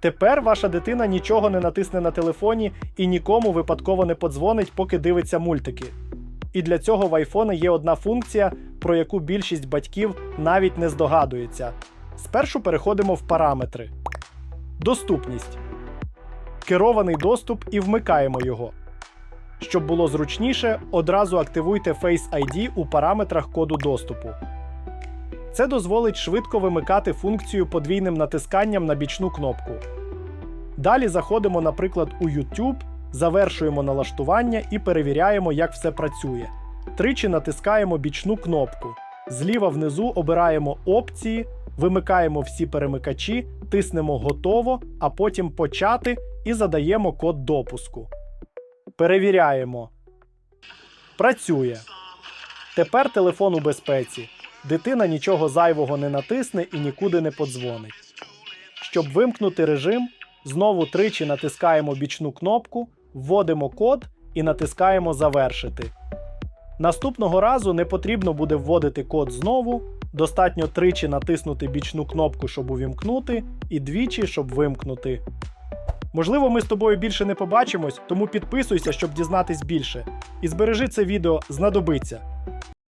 Тепер ваша дитина нічого не натисне на телефоні і нікому випадково не подзвонить, поки дивиться мультики. І для цього в айфони є одна функція, про яку більшість батьків навіть не здогадується. Спершу переходимо в параметри. Доступність. Керований доступ і вмикаємо його. Щоб було зручніше, одразу активуйте Face ID у параметрах коду доступу. Це дозволить швидко вимикати функцію подвійним натисканням на бічну кнопку. Далі заходимо, наприклад, у YouTube, завершуємо налаштування і перевіряємо, як все працює. Тричі натискаємо бічну кнопку. Зліва внизу обираємо опції, вимикаємо всі перемикачі, тиснемо Готово, а потім Почати і задаємо код допуску. Перевіряємо. Працює. Тепер телефон у безпеці. Дитина нічого зайвого не натисне і нікуди не подзвонить. Щоб вимкнути режим, знову тричі натискаємо бічну кнопку, вводимо код і натискаємо Завершити. Наступного разу не потрібно буде вводити код знову. Достатньо тричі натиснути бічну кнопку, щоб увімкнути, і двічі, щоб вимкнути. Можливо, ми з тобою більше не побачимось, тому підписуйся, щоб дізнатись більше. І збережи це відео знадобиться.